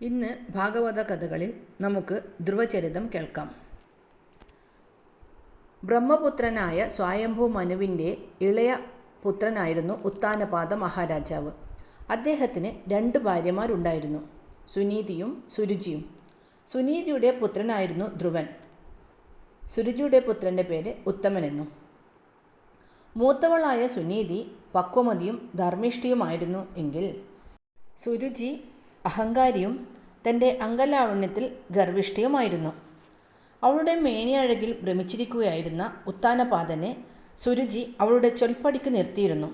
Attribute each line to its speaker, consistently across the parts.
Speaker 1: ഇന്ന് ഭാഗവത കഥകളിൽ നമുക്ക് ധ്രുവചരിതം കേൾക്കാം. ബ്രഹ്മപുത്രനായ സ്വയംഭൂ മനുവിന്റെ ഇളയ പുത്രനായിരുന്നു ഉത്താനപാദ മഹാരാജാവ്. അദ്ദേഹത്തിന് രണ്ട് ഭാര്യമാരുണ്ടായിരുന്നു സുനീതിയും സുരുചിയും. സുനീതിയുടെ പുത്രനായിരുന്നു ധ്രുവൻ. സുരുചിയുടെ പുത്രന്റെ പേര് ഉത്തമനെന്നും. മൂത്തവളായ സുനീതി പക്വമതിയും ധർമ്മിഷ്ഠിയുമായിരുന്നു എങ്കിൽ സുരുചി അഹങ്കാരിയും തന്റെ അങ്കലാവണ്യത്തിൽ ഗർവിഷ്ഠയുമായിരുന്നു. അവളുടെ മേനിയഴകിൽ ഭ്രമിച്ചിരിക്കുകയായിരുന്ന ഉത്താനപാതനെ സുരുചി അവളുടെ ചൊൽപ്പടിക്ക് നിർത്തിയിരുന്നു.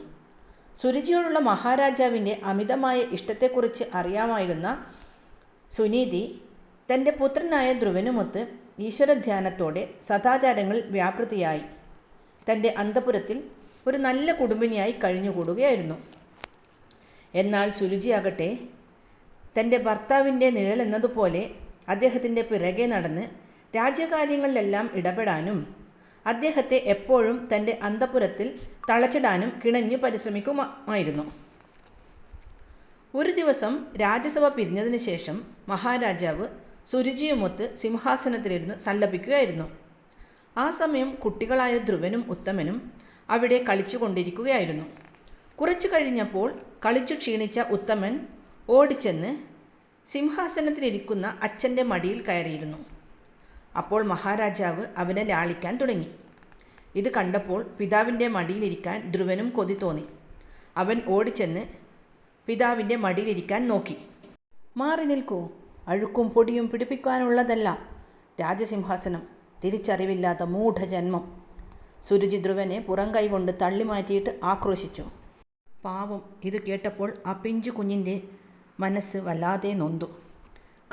Speaker 1: സുരുചിയോടുള്ള മഹാരാജാവിന്റെ അമിതമായ ഇഷ്ടത്തെക്കുറിച്ച് അറിയാമായിരുന്ന സുനീതി തന്റെ പുത്രനായ ധ്രുവനുമൊത്ത് ഈശ്വരധ്യാനത്തോടെ സദാചാരങ്ങൾ വ്യാപൃതിയായി. തന്റെ അന്തപുരത്തിൽ ഒരു നല്ല കുടുംബിനിയായി കഴിഞ്ഞുകൂടുകയായിരുന്നു. എന്നാൽ സുരുചിയാകട്ടെ തന്റെ ഭർത്താവിന്റെ നിഴൽ എന്നതുപോലെ അദ്ദേഹത്തിന്റെ പിറകെ നടന്ന് രാജ്യകാര്യങ്ങളിലെല്ലാം ഇടപെടാനും അദ്ദേഹത്തെ എപ്പോഴും തന്റെ അന്തപുരത്തിൽ തളച്ചിടാനും കിണഞ്ഞു പരിശ്രമിക്കുമായിരുന്നു. ഒരു ദിവസം രാജ്യസഭ പിരിഞ്ഞതിന് ശേഷം മഹാരാജാവ് സുരുചിയുമൊത്ത് സിംഹാസനത്തിലിരുന്ന് സല്ലപിക്കുകയായിരുന്നു. ആ സമയം കുട്ടികളായ ധ്രുവനും ഉത്തമനും അവിടെ കളിച്ചുകൊണ്ടിരിക്കുകയായിരുന്നു. കുറച്ചു കഴിഞ്ഞപ്പോൾ കളിച്ചു ക്ഷീണിച്ച ഉത്തമൻ ഓടിച്ചെന്ന് സിംഹാസനത്തിലിരിക്കുന്ന അച്ഛന്റെ മടിയിൽ കയറിയിരുന്നു. അപ്പോൾ മഹാരാജാവ് അവനെ ലാളിക്കാൻ തുടങ്ങി. ഇത് കണ്ടപ്പോൾ പിതാവിന്റെ മടിയിലിരിക്കാൻ ധ്രുവനും കൊതി തോന്നി. അവൻ ഓടിച്ചെന്ന് പിതാവിന്റെ മടിയിലിരിക്കാൻ നോക്കി. മാറി നിൽക്കൂ. അഴുക്കും പൊടിയും പിടിപ്പിക്കാനുള്ളതല്ല. രാജസിംഹാസനം. തിരിച്ചറിവില്ലാത്ത മൂഢജന്മം. സുരുചി ധ്രുവനെ പുറം കൈകൊണ്ട് തള്ളി മാറ്റിയിട്ട് ആക്രോശിച്ചു. പാവം ഇത് കേട്ടപ്പോൾ ആ പിഞ്ചു കുഞ്ഞിന്റെ മനസ്സ് വല്ലാതെ നൊന്തു.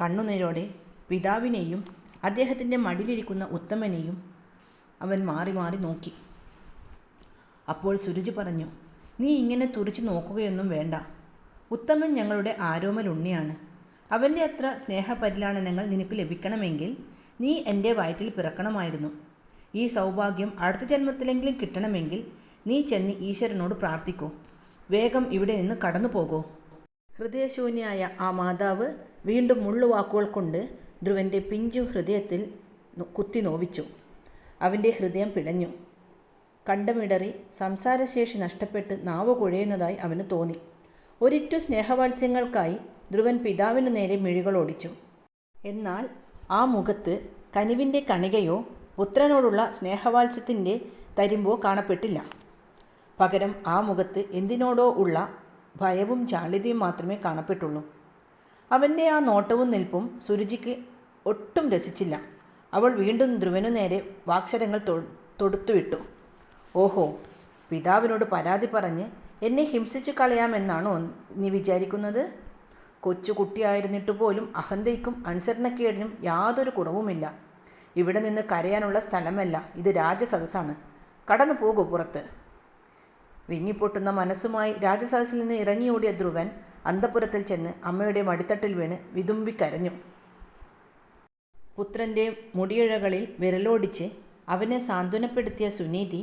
Speaker 1: കണ്ണുനീരോടെ പിതാവിനെയും അദ്ദേഹത്തിന്റെ മടിയിലിരിക്കുന്ന ഉത്തമനെയും അവൻ മാറി മാറി നോക്കി. അപ്പോൾ സുരുചി പറഞ്ഞു നീ ഇങ്ങനെ തുറിച്ചു നോക്കുകയൊന്നും വേണ്ട. ഉത്തമൻ ഞങ്ങളുടെ ആരോമൽ ഉണ്ണിയാണ് അവന്റെ അത്ര സ്നേഹപരിലാളനങ്ങൾ നിനക്ക് ലഭിക്കണമെങ്കിൽ നീ എന്റെ വയറ്റിൽ പിറക്കണമായിരുന്നു. ഈ സൗഭാഗ്യം അടുത്ത ജന്മത്തിലെങ്കിലും കിട്ടണമെങ്കിൽ നീ ചെന്ന് ഈശ്വരനോട് പ്രാർത്ഥിക്കൂ. വേഗം ഇവിടെ നിന്ന് കടന്നു പോകൂ ഹൃദയശൂന്യായ ആ മാതാവ് വീണ്ടും മുള്ളുവാക്കുകൾ കൊണ്ട് ധ്രുവന്റെ പിഞ്ചു ഹൃദയത്തിൽ കുത്തി നോവിച്ചു. അവന്റെ ഹൃദയം പിടഞ്ഞു കണ്ടമിടറി സംസാരശേഷി നഷ്ടപ്പെട്ട് നാവ് കുഴയുന്നതായി അവന് തോന്നി. ഒരിറ്റു സ്നേഹവാത്സ്യങ്ങൾക്കായി ധ്രുവൻ പിതാവിനു നേരെ മിഴികളോടിച്ചു എന്നാൽ ആ മുഖത്ത് കനിവിന്റെ കണികയോ പുത്രനോടുള്ള സ്നേഹവാത്സ്യത്തിന്റെ തരിമ്പോ കാണപ്പെട്ടില്ല. പകരം ആ മുഖത്ത് എന്തിനോടോ ഉള്ള ഭയവും ജാള്യതയും മാത്രമേ കാണപ്പെട്ടുള്ളൂ. അവന്റെ ആ നോട്ടവും നിൽപ്പും സുരുചിക്ക് ഒട്ടും രസിച്ചില്ല. അവൾ വീണ്ടും ധ്രുവനു നേരെ വാക്സരങ്ങൾ തൊടുത്തുവിട്ടു. ഓഹോ പിതാവിനോട് പരാതി പറഞ്ഞ് എന്നെ ഹിംസിച്ചു കളയാമെന്നാണോ നീ വിചാരിക്കുന്നത്? കൊച്ചു കുട്ടിയായിരുന്നിട്ട് പോലും അഹന്തയ്ക്കും അനുസരണക്കേടിനും യാതൊരു കുറവുമില്ല. ഇവിടെ നിന്ന് കരയാനുള്ള സ്ഥലമല്ല. ഇത് രാജസദസ്സാണ്. കടന്നു പോകൂ പുറത്ത്. വിങ്ങിപ്പൊട്ടുന്ന മനസ്സുമായി രാജസദസ്സിൽ നിന്ന് ഇറങ്ങിയോടിയ ധ്രുവൻ അന്തപുരത്തിൽ ചെന്ന് അമ്മയുടെ മടിത്തട്ടിൽ വീണ് വിതുമ്പിക്കരഞ്ഞു പുത്രന്റെ മുടിയിഴകളിൽ വിരലോടിച്ച് അവനെ സാന്ത്വനപ്പെടുത്തിയ സുനീതി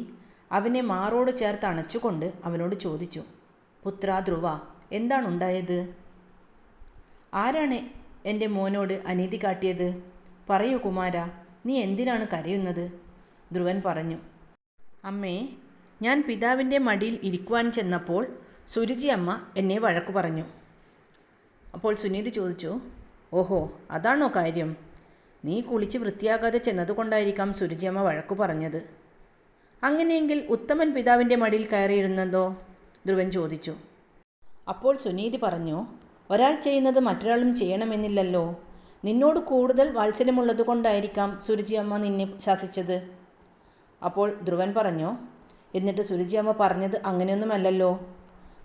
Speaker 1: അവനെ മാറോട് ചേർത്ത് അണച്ചുകൊണ്ട് അവനോട് ചോദിച്ചു പുത്ര ധ്രുവ എന്താണുണ്ടായത് ആരാണ് എന്റെ മോനോട് അനീതി കാട്ടിയത്? പറയൂ കുമാര നീ എന്തിനാണ് കരയുന്നത്? ധ്രുവൻ പറഞ്ഞു അമ്മേ ഞാൻ പിതാവിന്റെ മടിയിൽ ഇരിക്കുവാൻ ചെന്നപ്പോൾ സുരുചി അമ്മ എന്നെ വഴക്കു പറഞ്ഞു. അപ്പോൾ സുനീതി ചോദിച്ചു ഓഹോ അതാണോ കാര്യം? നീ കുളിച്ച് വൃത്തിയാകാതെ ചെന്നതുകൊണ്ടായിരിക്കാം സുരുചിയമ്മ വഴക്കു പറഞ്ഞത്. അങ്ങനെയെങ്കിൽ ഉത്തമൻ പിതാവിന്റെ മടിയിൽ കയറിയിരുന്നതോ? ധ്രുവൻ ചോദിച്ചു. അപ്പോൾ സുനീതി പറഞ്ഞു ഒരാൾ ചെയ്യുന്നത് മറ്റൊരാളും ചെയ്യണമെന്നില്ലല്ലോ. നിന്നോട് കൂടുതൽ വാത്സല്യമുള്ളതുകൊണ്ടായിരിക്കാം സുരുചിയമ്മ നിന്നെ ശാസിച്ചത്. അപ്പോൾ ധ്രുവൻ പറഞ്ഞു എന്നിട്ട് സുരുചിയമ്മ പറഞ്ഞത് അങ്ങനെയൊന്നുമല്ലല്ലോ.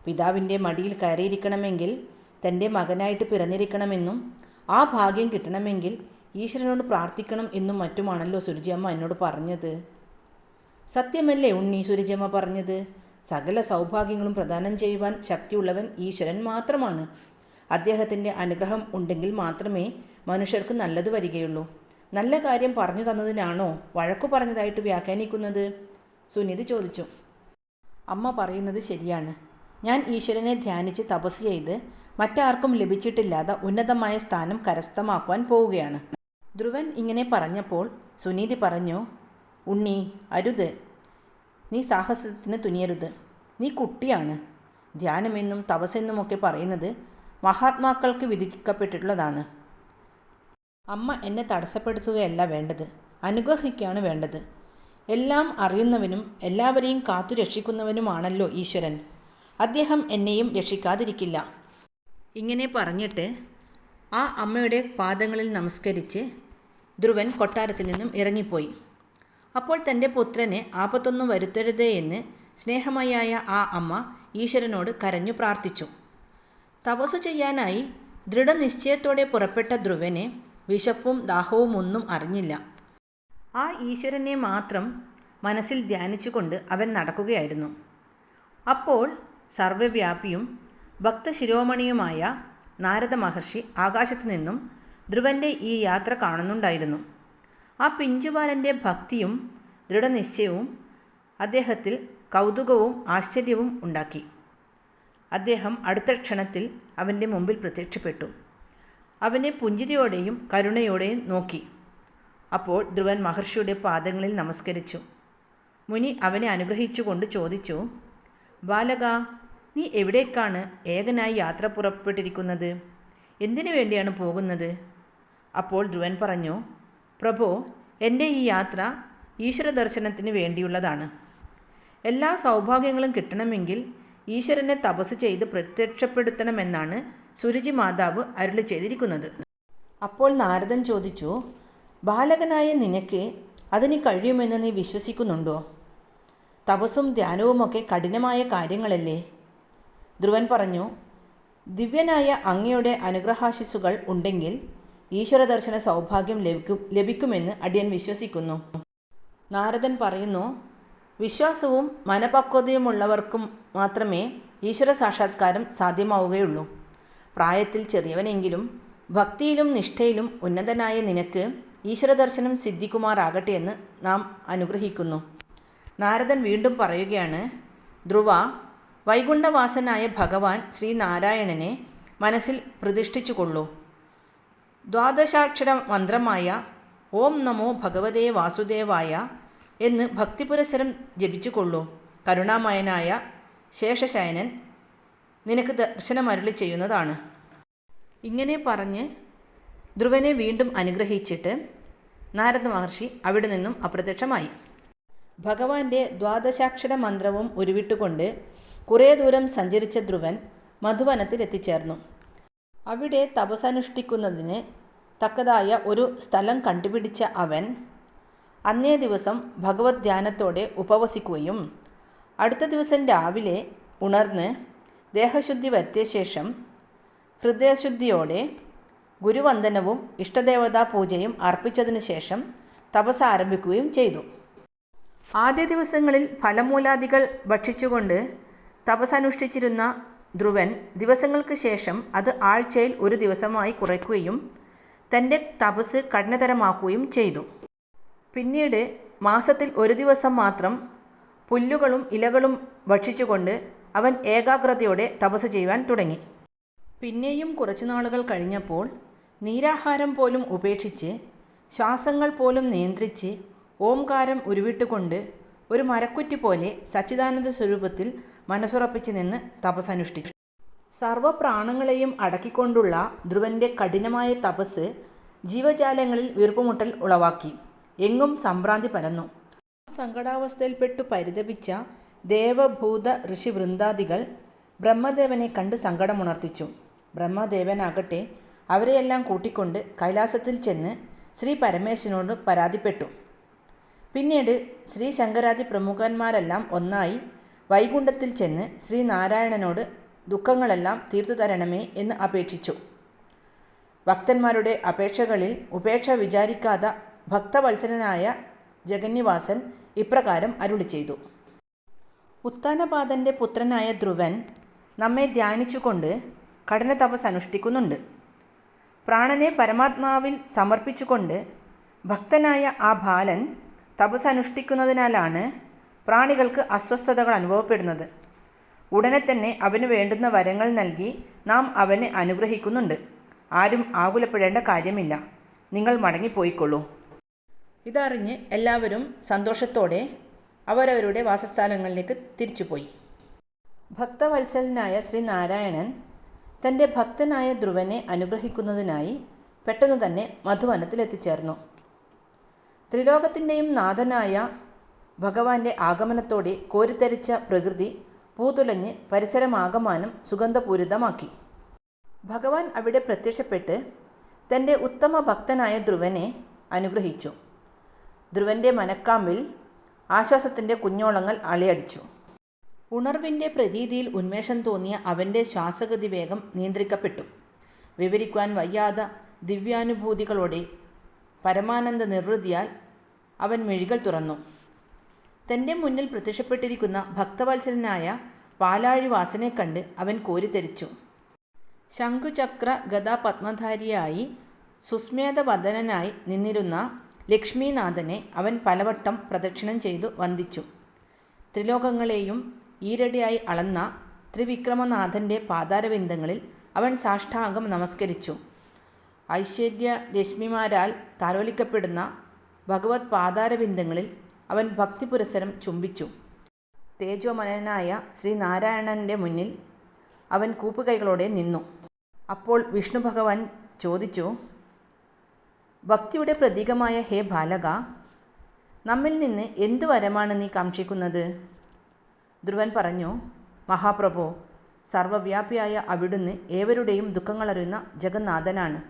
Speaker 1: പിതാവിന്റെ മടിയിൽ കയറിയിരിക്കണമെങ്കിൽ തന്റെ മകനായിട്ട് പിറന്നിരിക്കണമെന്നും ആ ഭാഗ്യം കിട്ടണമെങ്കിൽ ഈശ്വരനോട് പ്രാർത്ഥിക്കണം എന്നും മറ്റുമാണല്ലോ സുരുചിയമ്മ എന്നോട് പറഞ്ഞത്. സത്യമല്ലേ ഉണ്ണി സുരുചിയമ്മ പറഞ്ഞത്? സകല സൗഭാഗ്യങ്ങളും പ്രദാനം ചെയ്യുവാൻ ശക്തിയുള്ളവൻ ഈശ്വരൻ മാത്രമാണ്. അദ്ദേഹത്തിന്റെ അനുഗ്രഹം ഉണ്ടെങ്കിൽ മാത്രമേ മനുഷ്യർക്ക് നല്ലത് വരികയുള്ളൂ. നല്ല കാര്യം പറഞ്ഞു തന്നതിനാണോ വഴക്കു പറഞ്ഞതായിട്ട് വ്യാഖ്യാനിക്കുന്നത്? സുനിധി ചോദിച്ചു. അമ്മ പറയുന്നത് ശരിയാണ്. ഞാൻ ഈശ്വരനെ ധ്യാനിച്ച് തപസ് ചെയ്ത് മറ്റാർക്കും ലഭിച്ചിട്ടില്ലാത്ത ഉന്നതമായ സ്ഥാനം കരസ്ഥമാക്കുവാൻ പോവുകയാണ്. ധ്രുവൻ ഇങ്ങനെ പറഞ്ഞപ്പോൾ സുനീതി പറഞ്ഞു ഉണ്ണി അരുത്. നീ സാഹസത്തിന് തുനിയരുത്. നീ കുട്ടിയാണ്. ധ്യാനമെന്നും തപസ്സെന്നുമൊക്കെ പറയുന്നത് മഹാത്മാക്കൾക്ക് വിധിക്കപ്പെട്ടിട്ടുള്ളതാണ്. അമ്മ എന്നെ തടസ്സപ്പെടുത്തുകയല്ല വേണ്ടത്. അനുഗ്രഹിക്കുകയാണ് വേണ്ടത്. എല്ലാം അറിയുന്നവനും എല്ലാവരെയും കാത്തു രക്ഷിക്കുന്നവനുമാണല്ലോ ഈശ്വരൻ. അദ്ദേഹം എന്നെയും രക്ഷിക്കാതിരിക്കില്ല. ഇങ്ങനെ പറഞ്ഞിട്ട് ആ അമ്മയുടെ പാദങ്ങളിൽ നമസ്കരിച്ച് ധ്രുവൻ കൊട്ടാരത്തിൽ നിന്നും ഇറങ്ങിപ്പോയി. അപ്പോൾ തന്റെ പുത്രനെ ആപത്തൊന്നും വരുത്തരുതേ എന്ന് സ്നേഹമയായ ആ അമ്മ ഈശ്വരനോട് കരഞ്ഞു പ്രാർത്ഥിച്ചു. തപസ്സു ചെയ്യാനായി ദൃഢനിശ്ചയത്തോടെ പുറപ്പെട്ട ധ്രുവനെ വിശപ്പും ദാഹവും ഒന്നും അറിഞ്ഞില്ല. ആ ഈശ്വരനെ മാത്രം മനസ്സിൽ ധ്യാനിച്ചുകൊണ്ട് അവൻ നടക്കുകയായിരുന്നു. അപ്പോൾ സർവവ്യാപിയും ഭക്തശിരോമണിയുമായ നാരദ മഹർഷി ആകാശത്തു നിന്നും ധ്രുവന്റെ ഈ യാത്ര കാണുന്നുണ്ടായിരുന്നു. ആ പിഞ്ചുബാലന്റെ ഭക്തിയും ദൃഢനിശ്ചയവും അദ്ദേഹത്തിൽ കൗതുകവും ആശ്ചര്യവും ഉണ്ടാക്കി. അദ്ദേഹം അടുത്ത ക്ഷണത്തിൽ അവന്റെ മുമ്പിൽ പ്രത്യക്ഷപ്പെട്ടു. അവനെ പുഞ്ചിരിയോടെയും കരുണയോടെയും നോക്കി. അപ്പോൾ ധ്രുവൻ മഹർഷിയുടെ പാദങ്ങളിൽ നമസ്കരിച്ചു. മുനി അവനെ അനുഗ്രഹിച്ചുകൊണ്ട് ചോദിച്ചു ബാലക നീ എവിടേക്കാണ് ഏകനായി യാത്ര പുറപ്പെട്ടിരിക്കുന്നത്? എന്തിനു വേണ്ടിയാണ് പോകുന്നത്? അപ്പോൾ ധ്രുവൻ പറഞ്ഞു പ്രഭോ എന്റെ ഈ യാത്ര ഈശ്വര ദർശനത്തിന് വേണ്ടിയുള്ളതാണ്. എല്ലാ സൗഭാഗ്യങ്ങളും കിട്ടണമെങ്കിൽ ഈശ്വരനെ തപസ് ചെയ്ത് പ്രത്യക്ഷപ്പെടുത്തണമെന്നാണ് സുരുചി മാതാവ് അരുളി ചെയ്തിരിക്കുന്നത്. അപ്പോൾ നാരദൻ ചോദിച്ചു ബാലകനായ നിനക്ക് അതിന് കഴിയുമെന്ന് നീ വിശ്വസിക്കുന്നുണ്ടോ? തപസ്സും ധ്യാനവുമൊക്കെ കഠിനമായ കാര്യങ്ങളല്ലേ? ധ്രുവൻ പറഞ്ഞു ദിവ്യനായ അങ്ങയുടെ അനുഗ്രഹാശിസുകൾ ഉണ്ടെങ്കിൽ ഈശ്വരദർശന സൗഭാഗ്യം ലഭിക്കും ലഭിക്കുമെന്ന് അടിയൻ വിശ്വസിക്കുന്നു. നാരദൻ പറയുന്നു വിശ്വാസവും മനപക്വതയുമുള്ളവർക്കും മാത്രമേ ഈശ്വര സാക്ഷാത്കാരം സാധ്യമാവുകയുള്ളൂ. പ്രായത്തിൽ ചെറിയവനെങ്കിലും ഭക്തിയിലും നിഷ്ഠയിലും ഉന്നതനായ നിനക്ക് ഈശ്വര ദർശനം സിദ്ധിക്കുമാറാകട്ടെ എന്ന് നാം അനുഗ്രഹിക്കുന്നു. നാരദൻ വീണ്ടും പറയുകയാണ് ധ്രുവ വൈകുണ്ഠവാസനായ ഭഗവാൻ ശ്രീനാരായണനെ മനസ്സിൽ പ്രതിഷ്ഠിച്ചുകൊള്ളൂ. ദ്വാദശാക്ഷര മന്ത്രമായ ഓം നമോ ഭഗവതേ വാസുദേവായ എന്ന് ഭക്തിപുരസരം ജപിച്ചുകൊള്ളൂ. കരുണാമയനായ ശേഷശയനൻ നിനക്ക് ദർശനമരുളി ചെയ്യുന്നതാണ്. ഇങ്ങനെ പറഞ്ഞ് ധ്രുവനെ വീണ്ടും അനുഗ്രഹിച്ചിട്ട് നാരദ മഹർഷി അവിടെ നിന്നും അപ്രത്യക്ഷമായി. ഭഗവാന്റെ ദ്വാദശാക്ഷര മന്ത്രവും ഉരുവിട്ടുകൊണ്ട് കുറേ ദൂരം സഞ്ചരിച്ച ധ്രുവൻ മധുവനത്തിൽ എത്തിച്ചേർന്നു. അവിടെ തപസനുഷ്ഠിക്കുന്നതിന് തക്കതായ ഒരു സ്ഥലം കണ്ടുപിടിച്ച അവൻ അന്നേ ദിവസം ഭഗവത് ധ്യാനത്തോടെ ഉപവസിക്കുകയും അടുത്ത ദിവസം രാവിലെ ഉണർന്ന് ദേഹശുദ്ധി വരുത്തിയ ശേഷം ഹൃദയശുദ്ധിയോടെ ഗുരുവന്ദനവും ഇഷ്ടദേവതാ പൂജയും അർപ്പിച്ചതിനു ശേഷം തപസ് ആരംഭിക്കുകയും ചെയ്തു. ആദ്യ ദിവസങ്ങളിൽ ഫലമൂലാദികൾ ഭക്ഷിച്ചുകൊണ്ട് തപസ്സനുഷ്ഠിച്ചിരുന്ന ധ്രുവൻ ദിവസങ്ങൾക്ക് ശേഷം അത് ആഴ്ചയിൽ ഒരു ദിവസമായി കുറയ്ക്കുകയും തന്റെ തപസ് കഠിനതരമാക്കുകയും ചെയ്തു. പിന്നീട് മാസത്തിൽ ഒരു ദിവസം മാത്രം പുല്ലുകളും ഇലകളും ഭക്ഷിച്ചുകൊണ്ട് അവൻ ഏകാഗ്രതയോടെ തപസ് ചെയ്യുവാൻ തുടങ്ങി. പിന്നെയും കുറച്ചു നാളുകൾ കഴിഞ്ഞപ്പോൾ നീരാഹാരം പോലും ഉപേക്ഷിച്ച് ശ്വാസങ്ങൾ പോലും നിയന്ത്രിച്ച് ഓംകാരം ഉരുവിട്ടുകൊണ്ട് ഒരു മരക്കുറ്റി പോലെ സച്ചിദാനന്ദ സ്വരൂപത്തിൽ മനസ്സുറപ്പിച്ച് നിന്ന് തപസ്സനുഷ്ഠിച്ചു. സർവപ്രാണങ്ങളെയും അടക്കിക്കൊണ്ടുള്ള ധ്രുവന്റെ കഠിനമായ തപസ് ജീവജാലങ്ങളിൽ വീർപ്പുമുട്ടൽ ഉളവാക്കി. എങ്ങും സംഭ്രാന്തി പരന്നു. സങ്കടാവസ്ഥയിൽപ്പെട്ടു പരിതപിച്ച ദേവഭൂത ഋഷി വൃന്ദാദികൾ ബ്രഹ്മദേവനെ കണ്ട് സങ്കടമുണർത്തിച്ചു. ബ്രഹ്മദേവനാകട്ടെ അവരെയെല്ലാം കൂട്ടിക്കൊണ്ട് കൈലാസത്തിൽ ചെന്ന് ശ്രീ പരമേശ്വരനോട് പരാതിപ്പെട്ടു. പിന്നീട് ശ്രീ ശങ്കരാദി പ്രമുഖന്മാരെല്ലാം ഒന്നായി വൈകുണ്ഠത്തിൽ ചെന്ന് ശ്രീനാരായണനോട് ദുഃഖങ്ങളെല്ലാം തീർത്തു തരണമേ എന്ന് അപേക്ഷിച്ചു. ഭക്തന്മാരുടെ അപേക്ഷകളിൽ ഉപേക്ഷ വിചാരിക്കാത്ത ഭക്തവത്സരനായ ജഗന്നിവാസൻ ഇപ്രകാരം അരുളി ചെയ്തു. ഉത്താനപാദന്റെ പുത്രനായ ധ്രുവൻ നമ്മെ ധ്യാനിച്ചുകൊണ്ട് കഠിന തപസ് അനുഷ്ഠിക്കുന്നുണ്ട്. പ്രാണനെ പരമാത്മാവിൽ സമർപ്പിച്ചുകൊണ്ട് ഭക്തനായ ആ ബാലൻ തപസ് അനുഷ്ഠിക്കുന്നതിനാലാണ് പ്രാണികൾക്ക് അസ്വസ്ഥതകൾ അനുഭവപ്പെടുന്നത്. ഉടനെ തന്നെ അവന് വേണ്ടുന്ന വരങ്ങൾ നൽകി നാം അവനെ അനുഗ്രഹിക്കുന്നുണ്ട്. ആരും ആകുലപ്പെടേണ്ട കാര്യമില്ല. നിങ്ങൾ മടങ്ങിപ്പോയിക്കൊള്ളൂ. ഇതറിഞ്ഞ് എല്ലാവരും സന്തോഷത്തോടെ അവരവരുടെ വാസസ്ഥാനങ്ങളിലേക്ക് തിരിച്ചുപോയി. ഭക്തവത്സലനായ ശ്രീനാരായണൻ തന്റെ ഭക്തനായ ധ്രുവനെ അനുഗ്രഹിക്കുന്നതിനായി പെട്ടെന്ന് തന്നെ മധുവനത്തിലെത്തിച്ചേർന്നു ത്രിലോകത്തിന്റെയും നാഥനായ ഭഗവാന്റെ ആഗമനത്തോടെ കോരിത്തരിച്ച പ്രകൃതി പൂതുലഞ്ഞ് പരിസരമാകമാനം സുഗന്ധപൂരിതമാക്കി. ഭഗവാൻ അവിടെ പ്രത്യക്ഷപ്പെട്ട് തന്റെ ഉത്തമ ഭക്തനായ ധ്രുവനെ അനുഗ്രഹിച്ചു. ധ്രുവന്റെ മനക്കാമ്പിൽ ആശ്വാസത്തിന്റെ കുഞ്ഞോളങ്ങൾ അളിയടിച്ചു ഉണർവിന്റെ പ്രതീതിയിൽ ഉന്മേഷം തോന്നിയ അവന്റെ ശ്വാസഗതി വേഗം നിയന്ത്രിക്കപ്പെട്ടു. വിവരിക്കുവാൻ വയ്യാത ദിവ്യാനുഭൂതികളോടെ പരമാനന്ദ നിർവൃതിയാൽ അവൻ മെഴികൾ തുറന്നു. തന്റെ മുന്നിൽ പ്രത്യക്ഷപ്പെട്ടിരിക്കുന്ന ഭക്തവത്സലനായ പാലാഴിവാസനെ കണ്ട് അവൻ കോരിത്തരിച്ചു ശംഖുചക്ര ഗതാപത്മധാരിയായി സുസ്മേധവദനായി നിന്നിരുന്ന ലക്ഷ്മീനാഥനെ അവൻ പലവട്ടം പ്രദക്ഷിണം ചെയ്തു വന്ദിച്ചു. ത്രിലോകങ്ങളെയും ഈരടിയായി അളന്ന ത്രിവിക്രമനാഥന്റെ പാതാരവിന്ദങ്ങളിൽ അവൻ സാഷ്ടാംഗം നമസ്കരിച്ചു. ഐശ്വര്യ രശ്മിമാരാൽ താലോലിക്കപ്പെടുന്ന ഭഗവത് പാതാരവിന്ദങ്ങളിൽ അവൻ ഭക്തിപുരസരം ചുംബിച്ചു. തേജോമനനായ ശ്രീനാരായണന്റെ മുന്നിൽ അവൻ കൂപ്പുകൈകളോടെ നിന്നു. അപ്പോൾ വിഷ്ണു ഭഗവാൻ ചോദിച്ചു ഭക്തിയുടെ പ്രതീകമായ ഹേ ബാലക നമ്മിൽ നിന്ന് എന്തു വരമാണ് നീ കാക്ഷിക്കുന്നത്? ധ്രുവൻ പറഞ്ഞു മഹാപ്രഭു സർവവ്യാപിയായ അവിടുന്ന് ഏവരുടെയും ദുഃഖങ്ങളറിയുന്ന ജഗന്നാഥനാണ്.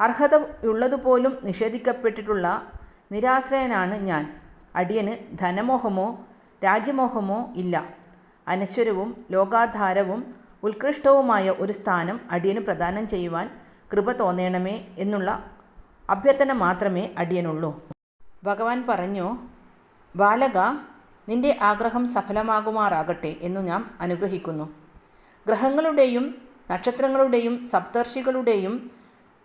Speaker 1: അർഹത ഉള്ളതുപോലും നിഷേധിക്കപ്പെട്ടിട്ടുള്ള നിരാശ്രയനാണ് ഞാൻ. അടിയന് ധനമോഹമോ രാജ്യമോഹമോ ഇല്ല. അനശ്വരവും ലോകാധാരവും ഉത്കൃഷ്ടവുമായ ഒരു സ്ഥാനം അടിയന് പ്രദാനം ചെയ്യുവാൻ കൃപ തോന്നണമേ എന്നുള്ള അഭ്യർത്ഥന മാത്രമേ അടിയനുള്ളൂ. ഭഗവാൻ പറഞ്ഞു ബാലക നിന്റെ ആഗ്രഹം സഫലമാകുമാറാകട്ടെ എന്നു ഞാൻ അനുഗ്രഹിക്കുന്നു. ഗ്രഹങ്ങളുടെയും നക്ഷത്രങ്ങളുടെയും സപ്തർഷികളുടെയും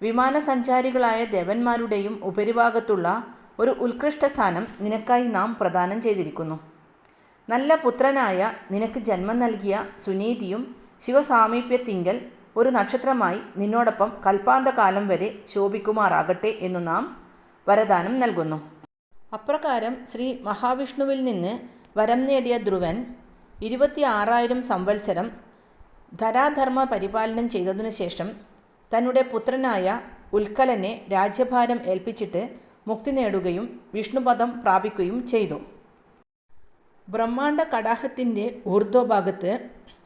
Speaker 1: വിമാനസഞ്ചാരികളായ ദേവന്മാരുടെയും ഉപരിഭാഗത്തുള്ള ഒരു ഉത്കൃഷ്ട സ്ഥാനം നിനക്കായി നാം പ്രദാനം ചെയ്തിരിക്കുന്നു. നല്ല പുത്രനായ നിനക്ക് ജന്മം നൽകിയ സുനീതിയും ശിവസാമീപ്യത്തിങ്കൽ ഒരു നക്ഷത്രമായി നിന്നോടൊപ്പം കൽപ്പാന്തകാലം വരെ ശോഭിക്കുമാറാകട്ടെ എന്നു നാം വരദാനം നൽകുന്നു. അപ്രകാരം ശ്രീ മഹാവിഷ്ണുവിൽ നിന്ന് വരം നേടിയ ധ്രുവൻ ഇരുപത്തി ആറായിരം സംവത്സരം ധരാധർമ്മ പരിപാലനം ചെയ്തതിനു ശേഷം തന്നെ പുത്രനായ ഉൽക്കലനെ രാജ്യഭാരം ഏൽപ്പിച്ചിട്ട് മുക്തി നേടുകയും വിഷ്ണുപദം പ്രാപിക്കുകയും ചെയ്തു. ബ്രഹ്മാണ്ഡ കടാഹത്തിന്റെ ഊർധ്വഭാഗത്ത്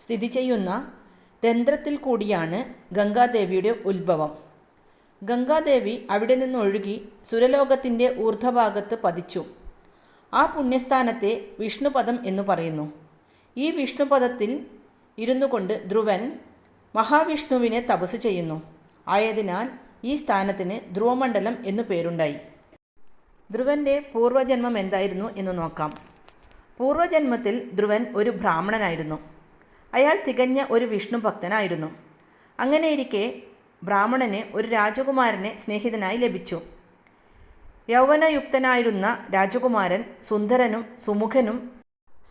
Speaker 1: സ്ഥിതി ചെയ്യുന്ന രന്ധ്രത്തിൽ കൂടിയാണ് ഗംഗാദേവിയുടെ ഉത്ഭവം. ഗംഗാദേവി അവിടെ നിന്നൊഴുകി സുരലോകത്തിന്റെ ഊർധ്വഭാഗത്ത് പതിച്ചു. ആ പുണ്യസ്ഥാനത്തെ വിഷ്ണുപദം എന്ന് പറയുന്നു. ഈ വിഷ്ണുപദത്തിൽ ഇരുന്നു കൊണ്ട് ധ്രുവൻ മഹാവിഷ്ണുവിനെ തപസ് ചെയ്യുന്നു. ആയതിനാൽ ഈ സ്ഥാനത്തിന് ധ്രുവമണ്ഡലം എന്നു പേരുണ്ടായി. ധ്രുവന്റെ പൂർവജന്മം എന്തായിരുന്നു എന്ന് നോക്കാം. പൂർവജന്മത്തിൽ ധ്രുവൻ ഒരു ബ്രാഹ്മണനായിരുന്നു. അയാൾ തികഞ്ഞ ഒരു വിഷ്ണു ഭക്തനായിരുന്നു അങ്ങനെയിരിക്കെ ബ്രാഹ്മണന് ഒരു രാജകുമാരനെ സ്നേഹിതനായി ലഭിച്ചു. യൗവനയുക്തനായിരുന്ന രാജകുമാരൻ സുന്ദരനും സുമുഖനും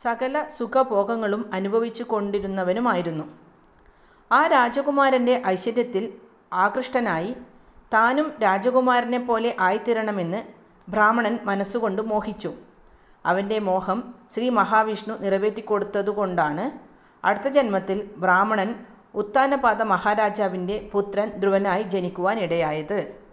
Speaker 1: സകല സുഖഭോഗങ്ങളും അനുഭവിച്ചു കൊണ്ടിരുന്നവനുമായിരുന്നു. ആ രാജകുമാരന്റെ ഐശ്വര്യത്തിൽ ആകൃഷ്ടനായി താനും രാജകുമാരനെ പോലെ ആയിത്തീരണമെന്ന് ബ്രാഹ്മണൻ മനസ്സുകൊണ്ട് മോഹിച്ചു. അവന്റെ മോഹം ശ്രീ മഹാവിഷ്ണു നിറവേറ്റിക്കൊടുത്തതുകൊണ്ടാണ് അടുത്ത ജന്മത്തിൽ ബ്രാഹ്മണൻ ഉത്താനപാത മഹാരാജാവിന്റെ പുത്രൻ ധ്രുവനായി ജനിക്കുവാനിടയായത്.